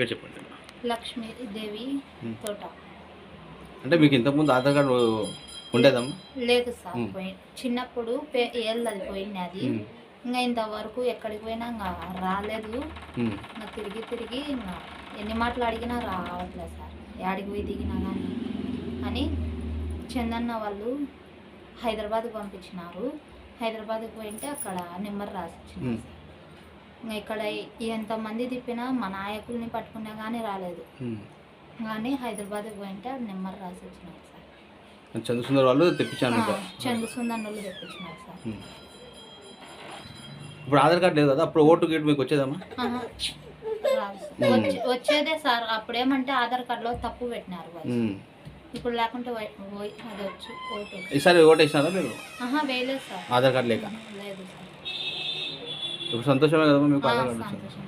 పేరు చెప్పండి. లక్ష్మీదేవి. తోట. అంటే మీకు ఇంతకుముందు ఆధార్ కార్డు ఉండేదమ్మా లేదు సార్ చిన్నప్పుడు ఏళ్ళది పోయింది అది. ఇంకా ఇంతవరకు ఎక్కడికి పోయినా ఇంకా రాలేదు. ఇంకా తిరిగి తిరిగి ఇంకా ఎన్ని మాటలు అడిగినా రావట్లేదు సార్. యాడికి పోయి దిగినా కానీ అని చందన్న వాళ్ళు హైదరాబాద్కి పంపించినారు. హైదరాబాద్కి పోయింటే అక్కడ నెంబర్ రాసి ఇచ్చినారు ఉమ్. సార్. ఇంకా ఇక్కడ ఎంతమంది తిప్పినా మా నాయకుల్ని పట్టుకున్నా కానీ రాలేదు. కానీ హైదరాబాద్కి పోయింటే నెంబర్ రాసి ఇచ్చినారు సార్. చంద్రసుందర్ వాళ్ళు తెప్పించాను చంద్రసుందర్ వాళ్ళు తెప్పించినారు సార్. ఇప్పుడు ఆధార్ కార్డు లేదు కదా? అప్పుడు ఓటు గేట్ మీకు వచ్చేదమ్మా? వచ్చేదే సార్. అప్పుడేమంటే ఆధార్ కార్డులో తప్పు పెట్టినారు. ఇప్పుడు లేకుంటే. ఈసారి ఓటు వేసినారా మీరు? వేయలేదు సార్. ఆధార్ కార్డు లేక? లేదు సార్. ఇప్పుడు సంతోషమే కదమ్మా మీకు సంతోషమే సార్.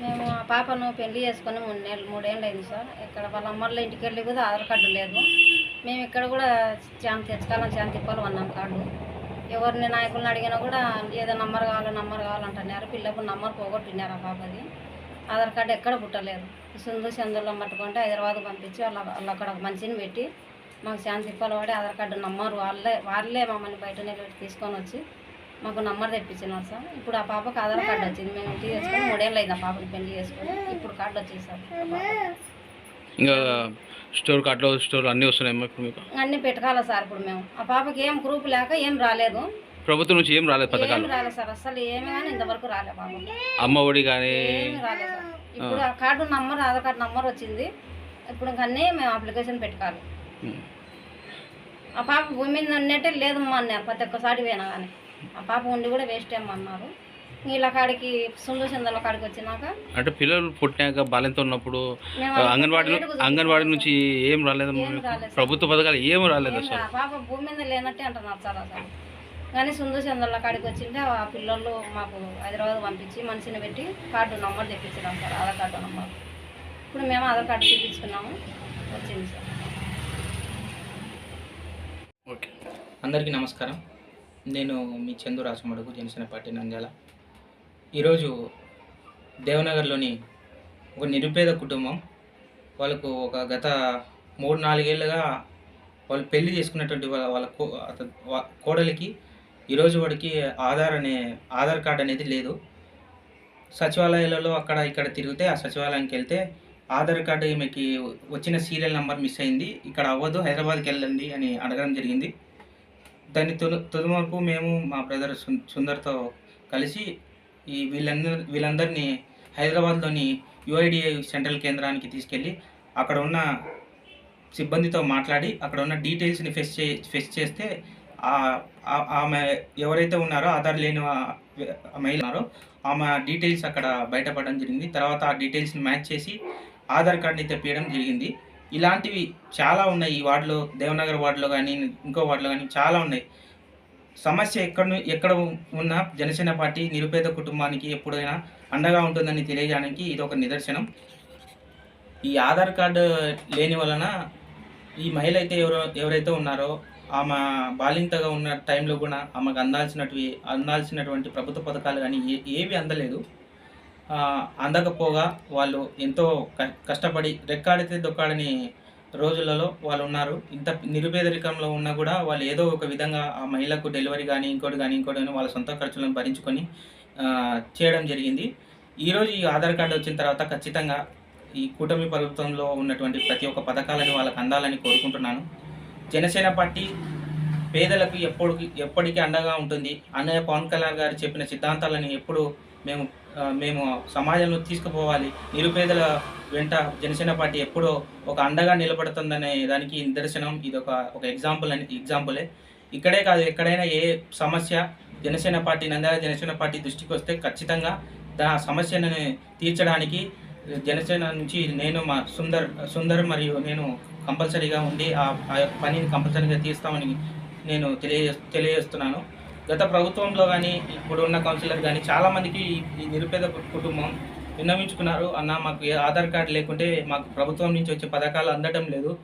మేము ఆ పాపను పెళ్ళి చేసుకొని మూడు నెలలు మూడేళ్ళు అయింది సార్. ఇక్కడ వాళ్ళ అమ్మల ఇంటికి వెళ్ళి కూడా ఆధార్ కార్డు లేదు. మేము ఇక్కడ కూడా చాలా తెచ్చుకోవాలని చాలా తిప్పాలి వన్నాం కార్డు. ఎవరిని నాయకులను అడిగినా కూడా ఏదో నంబర్ కావాలి నంబర్ కావాలంటున్నారు పిల్లకు నంబర్ పోగొట్టినారు ఆ పాపది. ఆధార్ కార్డు ఎక్కడ పుట్టలేదు. సింధు చందులో పట్టుకుంటే హైదరాబాద్ పంపించి వాళ్ళ వాళ్ళు అక్కడ ఒక మనిషిని పెట్టి మాకు శాంతి తిప్పాలు పడి ఆధార్ కార్డు నంబర్ వాళ్ళే వాళ్ళే మమ్మల్ని బయట నిలబెట్టి తీసుకొని వచ్చి మాకు నంబర్ తెప్పించినారు సార్. ఇప్పుడు ఆ పాపకు ఆధార్ కార్డు వచ్చింది. మేము ఇంటికి తెచ్చుకొని మూడేళ్ళు అయింది ఆ పాపని పెళ్ళి చేసుకొని. ఇప్పుడు కార్డు వచ్చింది సార్. పాపకు. ఇంకా స్టోర్ కార్డులో స్టోర్ అన్నీ వస్తున్నాయమ్మా ఇప్పుడు మీకు? అన్నీ పెట్టుకోవాలి సార్ ఇప్పుడు మేము. ఆ పాపకి ఏం గ్రూప్ లేక ఏం రాలేదు. ప్రభుత్వం నుంచి ఏం రాలేదు ఏం రాలేదు సార్. అసలు ఏమి కానీ ఇంతవరకు రాలేదు పాపకి అమ్మ ఒడి కానీ ఏమి రాలేదు సార్. ఇప్పుడు ఆ card number Aadhaar card number వచ్చింది. ఇప్పుడు ఇంక అన్నీ మేము అప్లికేషన్ పెట్టుకోవాలి. ఆ పాప భూమి మీద ఉన్నట్టే లేదమ్మా అన్నారు ప్రతి ఒక్కసారి పోయినా కానీ. పాప ఉండి కూడా వేస్ట్ ఏమన్నారు వీళ్ళ కాడికి సుందు చిందల కాడికి వచ్చినాక అంటే పిల్లలు పుట్టినాక బాల్యంతో ఉన్నప్పుడు అంగన్వాడీ అంగన్వాడీ నుంచి ఏం రాలేదు. ప్రభుత్వ పథకాలు ఏం రాలేదు అసలు. పాప భూమి మీద లేనట్టే అంటున్నారు సార్ అసలు. కానీ సుందు చంద్రుల కాడికి వచ్చింటే ఆ పిల్లలు మాకు హైదరాబాద్ పంపించి మనిషిని పెట్టి కార్డు నంబర్ తెప్పించినాం సార్ ఆధార్ కార్డు నంబర్. ఇప్పుడు మేము ఆధార్ కార్డు చూపించుకున్నాము వచ్చింది సార్. ఓకే. అందరికీ నమస్కారం. నేను మీ చందు రాసమడుగు జనసేన పార్టీ నంద్యాల. ఈరోజు దేవనగర్లోని ఒక నిరుపేద కుటుంబం వాళ్ళకు ఒక గత మూడు నాలుగేళ్ళుగా వాళ్ళు పెళ్ళి చేసుకున్నటువంటి వాళ్ళ వాళ్ళ కోడలికి ఈరోజు వాడికి ఆధార్ అనే ఆధార్ కార్డ్ అనేది లేదు. సచివాలయాలలో అక్కడ ఇక్కడ తిరిగితే ఆ సచివాలయానికి వెళ్తే ఆధార్ కార్డు ఈమెకి వచ్చిన సీరియల్ నెంబర్ మిస్ అయింది. ఇక్కడ అవ్వదు హైదరాబాద్కి వెళ్ళండి అని అడగడం జరిగింది. దాని తొలి తొలిమరకు మేము మా బ్రదర్ సుందర్తో కలిసి ఈ వీళ్ళందరి వీళ్ళందరినీ హైదరాబాద్లోని యుఐడిఐ సెంట్రల్ కేంద్రానికి తీసుకెళ్ళి అక్కడ ఉన్న సిబ్బందితో మాట్లాడి అక్కడ ఉన్న డీటెయిల్స్ని ఫెస్ చే ఫెస్ చేస్తే ఆమె ఎవరైతే ఉన్నారో ఆధార్ లేని ఆ- మహిళ ఉన్నారో ఆమె డీటెయిల్స్ అక్కడ బయటపడడం జరిగింది. తర్వాత ఆ డీటెయిల్స్ని మ్యాచ్ చేసి ఆధార్ కార్డ్ని తెప్పియడం జరిగింది. ఇలాంటివి చాలా ఉన్నాయి. ఈ వార్డులో దేవనగర్ వార్డులో కానీ ఇంకో వార్డులో కానీ చాలా ఉన్నాయి. సమస్య ఎక్కడ ఎక్కడ ఉన్న జనసేన పార్టీ నిరుపేద కుటుంబానికి ఎప్పుడైనా అండగా ఉంటుందని తెలియజేయడానికి ఇది ఒక నిదర్శనం. ఈ ఆధార్ కార్డు లేని వలన ఈ మహిళ అయితే ఎవరో ఎవరైతే ఉన్నారో ఆమె బాలింతగా ఉన్న టైంలో కూడా ఆమెకు అందాల్సినటువంటి అందాల్సినటువంటి ప్రభుత్వ పథకాలు కానీ ఏ ఏవి అందలేదు. అందకపోగా వాళ్ళు ఎంతో క- కష్టపడి రెక్కాడితే దొక్కాడని రోజులలో వాళ్ళు ఉన్నారు. ఇంత నిరుపేదరికంలో ఉన్నా కూడా వాళ్ళు ఏదో ఒక విధంగా ఆ మహిళకు డెలివరీ కానీ ఇంకోటి కానీ ఇంకోటి కానీ వాళ్ళ సొంత ఖర్చులను భరించుకొని చేయడం జరిగింది. ఈరోజు ఈ ఆధార్ కార్డు వచ్చిన తర్వాత ఖచ్చితంగా ఈ కూటమి ప్రభుత్వంలో ఉన్నటువంటి ప్రతి ఒక్క పథకాలను వాళ్ళకు అందాలని కోరుకుంటున్నాను. జనసేన పార్టీ పేదలకు ఎప్పుడు ఎప్పటికీ అండగా ఉంటుంది. అన్నయ్య పవన్ కళ్యాణ్ గారు చెప్పిన సిద్ధాంతాలను ఎప్పుడు మేము మేము సమాజంలో తీసుకుపోవాలి. నిరుపేదల వెంట జనసేన పార్టీ ఎప్పుడో ఒక అండగా నిలబడుతుందనే దానికి నిదర్శనం. ఇది ఒక ఒక ఎగ్జాంపుల్ అని ఎగ్జాంపులే ఇక్కడే కాదు ఎక్కడైనా ఏ సమస్య జనసేన పార్టీ నంద్యాల జనసేన పార్టీ దృష్టికి వస్తే ఖచ్చితంగా దా సమస్యను తీర్చడానికి జనసేన నుంచి నేను మా సుందర్ సుందర్ మరియు నేను కంపల్సరీగా ఉండి ఆ యొక్క పనిని కంపల్సరీగా తీస్తామని నేను తెలియ తెలియజేస్తున్నాను. గత ప్రభుత్వంలో కానీ ఇప్పుడు ఉన్న కౌన్సిలర్ కానీ చాలామందికి ఈ- నిరుపేద కుటుంబం విన్నవించుకున్నారు. అన్న మాకు ఆధార్ కార్డు లేకుంటే మాకు ప్రభుత్వం నుంచి వచ్చే పథకాలు అందటం లేదు.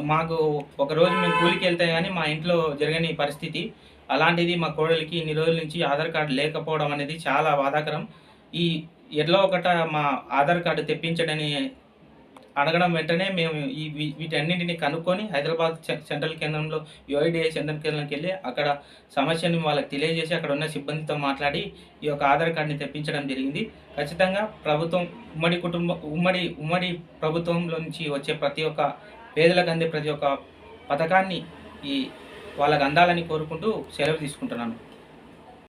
మాకు ఒక రోజు మేము కూలికి వెళ్తే కానీ మా ఇంట్లో జరగని పరిస్థితి. అలాంటిది మా కోడలికి ఇన్ని రోజుల నుంచి ఆధార్ కార్డు లేకపోవడం అనేది చాలా బాధాకరం. ఈ ఎట్లా ఒకట మా ఆధార్ కార్డు తెప్పించడని అడగడం వెంటనే మేము ఈ వీటన్నింటిని కనుక్కొని హైదరాబాద్ సెంట్రల్ కేంద్రంలో యుఐడిఐ సెంట్రల్ కేంద్రంకి వెళ్ళి అక్కడ సమస్యని వాళ్ళకి తెలియజేసి అక్కడ ఉన్న సిబ్బందితో మాట్లాడి ఈ యొక్క ఆధార్ కార్డుని తెప్పించడం జరిగింది. ఖచ్చితంగా ప్రభుత్వం ఉమ్మడి కుటుంబ ఉమ్మడి ఉమ్మడి ప్రభుత్వంలో నుంచి వచ్చే ప్రతి ఒక్క పేదలకు అందే ప్రతి ఒక్క పథకాన్ని ఈ వాళ్ళకు అందాలని కోరుకుంటూ సెలవు తీసుకుంటున్నాను.